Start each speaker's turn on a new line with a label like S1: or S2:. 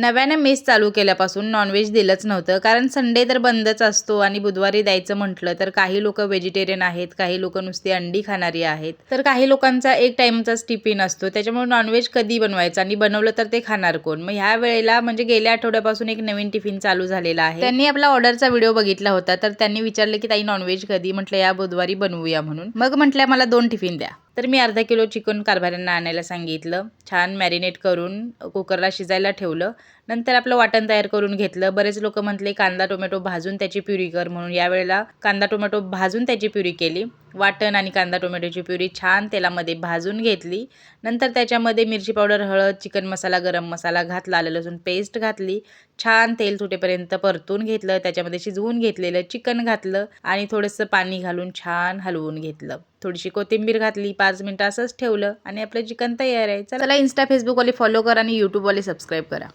S1: नव्याने मेस चालू केल्यापासून नॉनव्हेज दिलंच नव्हतं. कारण संडे तर बंदच असतो आणि बुधवारी द्यायचं म्हटलं तर काही लोक व्हेजिटेरियन आहेत काही लोक नुसती अंडी खाणारी आहेत. तर काही लोकांचा एक टाइमचाच टिफिन असतो. त्याच्यामुळे नॉनव्हेज कधी बनवायचं? आणि बनवलं तर ते खाणार कोण? मग ह्या वेळेला म्हणजे गेल्या आठवड्यापासून एक नवीन टिफिन चालू झालेला आहे. त्यांनी आपला ऑर्डरचा व्हिडिओ बघितला होता. तर त्यांनी विचारलं की ताई नॉनव्हेज कधी? म्हटलं या बुधवारी बनवूया म्हणून. मग म्हटल्या मला दोन टिफिन द्या. तर मी अर्धा किलो चिकन कारभाऱ्यांना आणायला सांगितलं. छान मॅरिनेट करून कुकरला शिजायला ठेवलं. नंतर आपलं वाटण तयार करून घेतलं. बरेच लोक म्हटले कांदा टोमॅटो भाजून त्याची प्युरी कर म्हणून. यावेळेला कांदा टोमॅटो भाजून त्याची प्युरी केली. वाटण आणि कांदा टोमॅटोची प्युरी छान तेलामध्ये भाजून घेतली. नंतर त्याच्यामध्ये मिरची पावडर हळद चिकन मसाला गरम मसाला घातला आलं लसूण पेस्ट घातली. छान तेल सुटेपर्यंत परतून घेतलं त्याच्यामध्ये शिजवून घेतलेलं चिकन घातलं आणि थोडंसं पाणी घालून छान हलवून घेतलं. थोडीशी कोथिंबीर घातली पाच मिनटं असंच ठेवलं आणि आपलं चिकन तयार आहे. चला इन्स्टा फेसबुकवाले फॉलो करा आणि यूट्यूबवाले सबस्क्राईब करा.